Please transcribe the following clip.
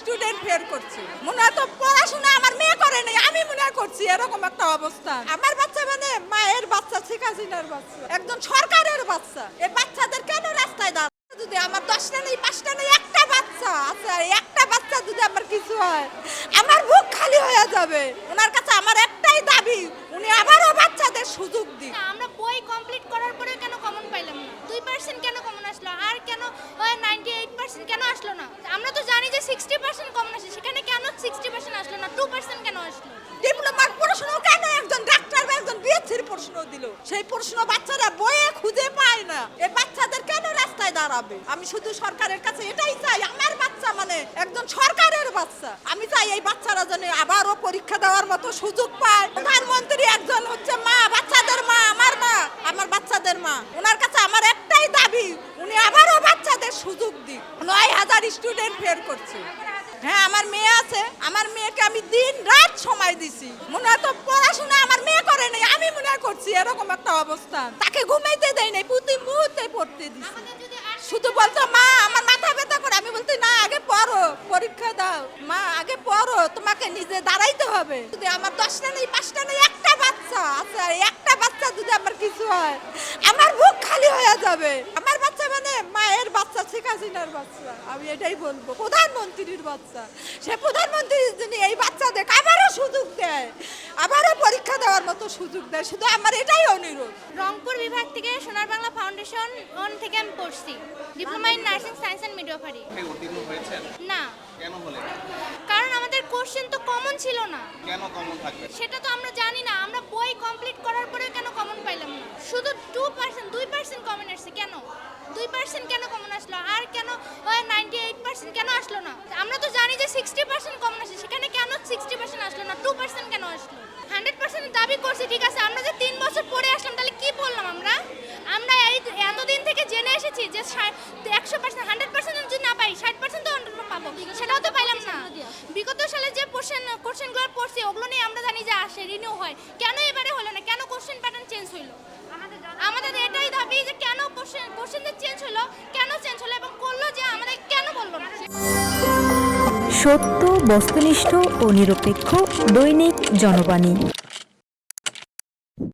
Student ফের করছে। মনে হয় তো পড়াশোনা আমার মেয়ে করে নাই, আমি মনে করছি এরকম একটা অবস্থা। আমার বাচ্চা মানে মায়ের বাচ্চা শেখ বাচ্চা, একজন সরকারের বাচ্চা। এই বাচ্চাদের কেন রাস্তায় দাঁড়া যদি আমার দশটা নেই, পাঁচটা নেই, একটা বাচ্চা আচ্ছা একটা বাচ্চা যদি আমার কিছু হয়, আমার বুক খালি হয়ে যাবে। ওনার কাছে আমার পার্সেন্ট কেন আসলো না? আমরা তো জানি যে সিক্সটি পার্সেন্ট কমন আসে সেখানে কেন সিক্সটি পার্সেন্ট আসলো না? টু পার্সেন্ট কেন আসলো? ডিপ্লোমার প্রশ্ন কেন একজন ডাক্তার বা একজন বিএসসির প্রশ্ন দিল? সেই প্রশ্ন বাচ্চারা বইয়ে খুঁজে পায় না। এই বাচ্চাদের কেন রাস্তায় দাঁড়াবে? আমি শুধু সরকারের কাছে এটাই চাই, আমার বাচ্চা মানে একজন সরকারের বাচ্চা। আমি চাই এই বাচ্চারা যেন আবারও পরীক্ষা দেওয়ার মতো সুযোগ পায়। প্রধানমন্ত্রী একজন হচ্ছে মা, বাচ্চাদের মা, আমার মা, আমার বাচ্চাদের মা। ওনার কাছে আমার একটাই দাবি, উনি বাচ্চাদের সুযোগ দিক নয় হাজার স্টুডেন্ট ফের করছে। হ্যাঁ আমার মেয়ে আছে। আমার মেয়েকে আমি দিন রাত সময় দিছি। মনে হয় তো পড়াশোনা আমার মেয়ে করে নাই, আমি মনে করছি এরকম একটা অবস্থা। তাকে ঘুমাইতে দেয় নাই, প্রতি মুহূর্তে পড়তে দিছি। শুধু বলতো, মা, আমার মাথা ব্যথা করে। আমি বলতে না, আগে পড়ো, পরীক্ষা দাও। মা, আগে পড়ো, তোমাকে নিজে দাঁড়াইতে হবে। যদি আমার দশটা নেই, পাঁচটা নেই, একটা বাচ্চা আচ্ছা একটা বাচ্চা যদি আমার কিছু হয়, আমার বুক খালি হয়ে যাবে। মায়ের বাচ্চা শেখ হাসিনার বাচ্চা আমি এটাই বলব প্রধানমন্ত্রীর বাচ্চা। সে প্রধানমন্ত্রী যিনি এই বাচ্চাদের আবারও সুযোগ দেয় আবারও পরীক্ষা দেওয়ার মতো সুযোগ দেয় শুধু আমার এটাই অনুরোধ। রংপুর বিভাগ থেকে সোনার বাংলা ফাউন্ডেশন অন থেকে আমি পড়ছি diploma in nursing science and midwifery আপনি না। কেন হলেন? কারণ আমাদের কোশ্চেন তো কমন ছিল না। কেন কমন থাকবে? সেটা তো আমরা জানি না আমরা বই কমপ্লিট করার পরে কেন কমন পাইলাম না? শুধু টু পার্সেন্ট কমন আসছে, কেন? দুই পার্সেন্ট কেন কমন আসলো? আর কেন নাইনটি এইট পার্সেন্ট কেন আসলো না? আমরা তো জানি যে সিক্সটি পার্সেন্ট কমন আসে সেখানে কেন সিক্সটি পার্সেন্ট আসলো না? টু পার্সেন্ট কেন আসলো? হান্ড্রেড পার্সেন্ট দাবি করছি, ঠিক আছে? আমরা যে তিন বছর পরে আসলাম, তাহলে কি বললাম আমরা? আমরা এই এতদিন থেকে জেনে এসেছি যে একশো পার্সেন্ট হান্ড্রেড পার্সেন্ট যদি না পাই, ষাট পার্সেন্ট তো অন্তত পাবো। সেটাও তো পাইলাম না। বিগত সালে যে কোশ্চেন কোশ্চেনগুলো পড়ছি, ওগুলো নিয়ে আমরা জানি যে আসে রিনিউ হয়। কেন এবারে হলো না? কেন কোশ্চেন প্যাটার্ন চেঞ্জ হইল? কোশ্চেন চেঞ্জ হলো, কেন চেঞ্জ হলো এবং করল যে আমাদের কেন না? সত্য, বস্তুনিষ্ঠ ও নিরপেক্ষ দৈনিক জনবাণী।